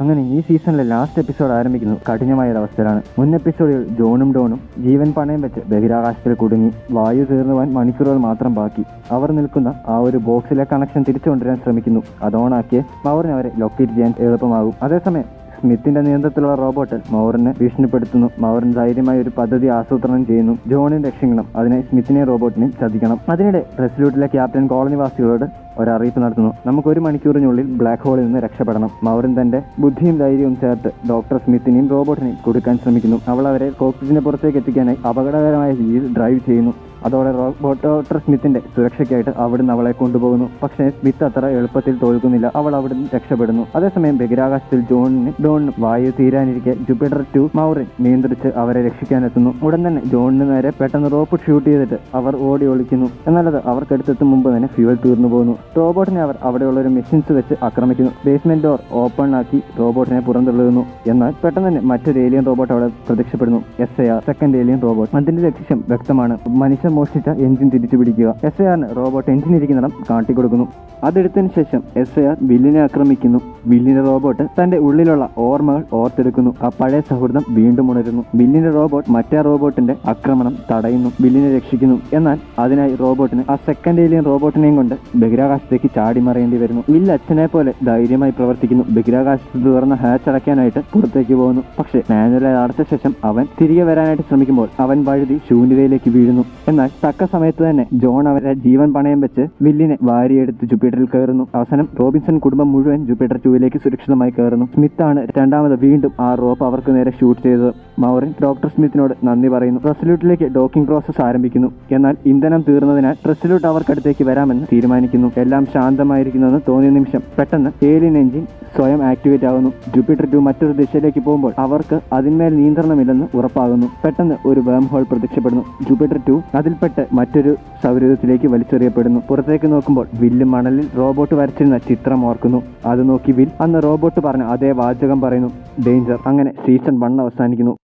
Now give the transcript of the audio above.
അങ്ങനെ ഈ സീസണിലെ ലാസ്റ്റ് എപ്പിസോഡ് ആരംഭിക്കുന്നു. കഠിനമായ ഒരു അവസ്ഥയിലാണ്. മുൻ എപ്പിസോഡിൽ ജോണും ഡോണും ജീവൻ പണയം വെച്ച് ബഹിരാകാശത്തിൽ കുടുങ്ങി വായു തീർന്നുവാൻ മണിക്കൂറുകൾ മാത്രം ബാക്കി. അവർ നിൽക്കുന്ന ആ ഒരു ബോക്സിലെ കണക്ഷൻ തിരിച്ചു കൊണ്ടുവരാൻ ശ്രമിക്കുന്നു. അത് ഓണാക്കിയ മൗറിന് അവരെ ലൊക്കേറ്റ് ചെയ്യാൻ എളുപ്പമാകും. അതേസമയം സ്മിത്തിന്റെ നിയന്ത്രണത്തിലുള്ള റോബോട്ട് മൗറിനെ ഭീഷണിപ്പെടുത്തുന്നു. മൗറിൻ ധൈര്യമായ ഒരു പദ്ധതി ആസൂത്രണം ചെയ്യുന്നു. ജോണിനെ രക്ഷിക്കണം അതിനെ സ്മിത്തിനെയും റോബോട്ടിനെയും ചതിക്കണം. അതിനിടെ റെസ്ലൂട്ടിലെ ക്യാപ്റ്റൻ കോളനിവാസികളോട് ഒരറിയിപ്പ് നടത്തുന്നു. നമുക്ക് ഒരു മണിക്കൂറിനുള്ളിൽ ബ്ലാക്ക് ഹോളിൽ നിന്ന് രക്ഷപ്പെടണം. മൗറിൻ തന്റെ ബുദ്ധിയും ധൈര്യവും ചേർത്ത് ഡോക്ടർ സ്മിത്തിനെയും റോബോട്ടിനെയും കൊടുക്കാൻ ശ്രമിക്കുന്നു. അവൾ അവരെ കോക്സിജിന് പുറത്തേക്ക് എത്തിക്കാനായി അപകടകരമായ രീതിയിൽ ഡ്രൈവ് ചെയ്യുന്നു. അതോടെ റോബോട്ട് ഡോക്ടർ സ്മിത്തിന്റെ സുരക്ഷയ്ക്കായിട്ട് അവിടുന്ന് അവളെ കൊണ്ടുപോകുന്നു. പക്ഷേ സ്മിത്ത് അത്ര എളുപ്പത്തിൽ തോൽക്കുന്നില്ല. അവൾ അവിടുന്ന് രക്ഷപ്പെടുന്നു. അതേസമയം ബഹിരാകാശത്തിൽ ജോണിന് ഡോണിന് വായു തീരാനിരിക്കെ ജൂപ്പിറ്റർ ടു മൗറിൻ നിയന്ത്രിച്ച് അവരെ രക്ഷിക്കാനെത്തുന്നു. ഉടൻ തന്നെ ജോണിന് നേരെ പെട്ടെന്ന് റോപ്പ് ഷൂട്ട് ചെയ്തിട്ട് അവർ ഓടി ഒളിക്കുന്നു. എന്നാലത് അവർക്കടുത്തെത്തും മുമ്പ് തന്നെ ഫ്യൂവൽ തീർന്നു പോകുന്നു റോബോട്ടിനെ അവർ അവിടെയുള്ള ഒരു മെഷീൻസ് വെച്ച് ആക്രമിക്കുന്നു. ബേസ്മെന്റ് ഡോർ ഓപ്പൺ ആക്കി റോബോട്ടിനെ പുറന്തള്ളുന്നു. എന്നാൽ പെട്ടെന്ന് തന്നെ മറ്റൊരു ഏലിയൻ റോബോട്ട് അവിടെ പ്രത്യക്ഷപ്പെടുന്നു. S I R second alien robot അതിന്റെ ലക്ഷ്യം വ്യക്തമാണ്. മനുഷ്യൻ മോഷ്ടിച്ച എഞ്ചിൻ തിരിച്ചു പിടിക്കുക എസ് ഐ ആറിന് റോബോട്ട് എഞ്ചിൻ ഇരിക്കുന്നിടം കാട്ടിക്കൊടുക്കുന്നു. അതെടുത്തതിന് ശേഷം എസ് എ ആർ വില്ലിനെ ആക്രമിക്കുന്നു. വില്ലിന്റെ റോബോട്ട് തന്റെ ഉള്ളിലുള്ള ഓർമ്മകൾ ഓർത്തെടുക്കുന്നു. ആ പഴയ സൗഹൃദം വീണ്ടും ഉണരുന്നു. വില്ലിന്റെ റോബോട്ട് മറ്റേ റോബോട്ടിന്റെ ആക്രമണം തടയുന്നു. വില്ലിനെ രക്ഷിക്കുന്നു. എന്നാൽ അതിനായി റോബോട്ടിന് ആ സെക്കൻഡ് ഏലിയൻ റോബോട്ടിനെയും കൊണ്ട് ബഹിരാകാശത്തേക്ക് ചാടി മറയേണ്ടി വരുന്നു. വില്ല് അച്ഛനെ പോലെ ധൈര്യമായി പ്രവർത്തിക്കുന്നു. ബഹിരാകാശത്ത് തുറന്ന ഹാച്ച് അടയ്ക്കാനായിട്ട് പുറത്തേക്ക് പോകുന്നു. പക്ഷേ മാനുവലെ അടച്ച ശേഷം അവൻ തിരികെ വരാനായിട്ട് ശ്രമിക്കുമ്പോൾ അവൻ വഴുതി ശൂന്യതയിലേക്ക് വീഴുന്നു. എന്നാൽ തക്ക സമയത്ത് തന്നെ ജോൺ അവരെ ജീവൻ പണയം വെച്ച് വില്ലിനെ വാരിയെടുത്ത് ജൂപ്പിറ്ററിൽ കയറുന്നു. അവസാനം റോബിൻസൺ കുടുംബം മുഴുവൻ ജൂപ്പിറ്റർ ടൂവിലേക്ക് സുരക്ഷിതമായി കയറുന്നു. സ്മിത്താണ് രണ്ടാമത് വീണ്ടും ആ റോപ്പ് അവർക്ക് നേരെ ഷൂട്ട് ചെയ്തത്. മൗറിൻ ഡോക്ടർ സ്മിത്തിനോട് നന്ദി പറയുന്നു. റെസല്യൂട്ടിലേക്ക് ഡോക്കിംഗ് പ്രോസസ് ആരംഭിക്കുന്നു. എന്നാൽ ഇന്ധനം തീർന്നതിനാൽ റെസല്യൂട്ട് അവർക്കടുത്തേക്ക് വരാമെന്ന് തീരുമാനിക്കുന്നു. എല്ലാം ശാന്തമായിരിക്കുന്നുവെന്ന് തോന്നിയ നിമിഷം പെട്ടെന്ന് ഏലിയൻ എഞ്ചിൻ സ്വയം ആക്ടിവേറ്റ് ആകുന്നു. ജൂപ്പിറ്റർ ടു മറ്റൊരു ദിശയിലേക്ക് പോകുമ്പോൾ അവർക്ക് അതിന്മേൽ നിയന്ത്രണമില്ലെന്ന് ഉറപ്പാകുന്നു. പെട്ടെന്ന് ഒരു വേം ഹോൾ പ്രത്യക്ഷപ്പെടുന്നു. ജൂപ്പിറ്റർ ടു അതിൽപ്പെട്ട് മറ്റൊരു സൗരയൂഥത്തിലേക്ക് വലിച്ചെറിയപ്പെടുന്നു. പുറത്തേക്ക് നോക്കുമ്പോൾ വില്ല് മണലിൽ റോബോട്ട് വരച്ചിരുന്ന ചിത്രം ഓർക്കുന്നു. അത് നോക്കി വിൽ അന്ന് റോബോട്ട് പറഞ്ഞ അതേ വാചകം പറയുന്നു. ഡേഞ്ചർ അങ്ങനെ സീസൺ വൺ അവസാനിക്കുന്നു.